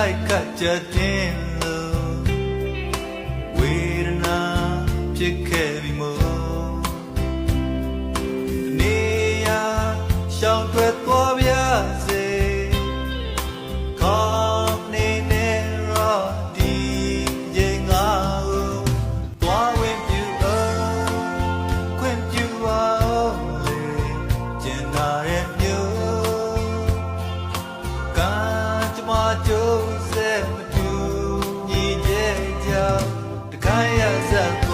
ချက်တင်လို့ဝေဒနာဖြစ်ခဲ့ပြီမို့နေရရှောင်ထွက်သွားပြစေခေါင်းနေနဲ့ရောဒီချိန်ငါ့ကိုသွားဝင်ပြူအောင်ခွင့်ပြုအောင်လေကျင်နာရဲ့မျိုးကံ ကြမကြိုးစဲမတူညီတဲ့ကြောင့်တခိုင်းရစက်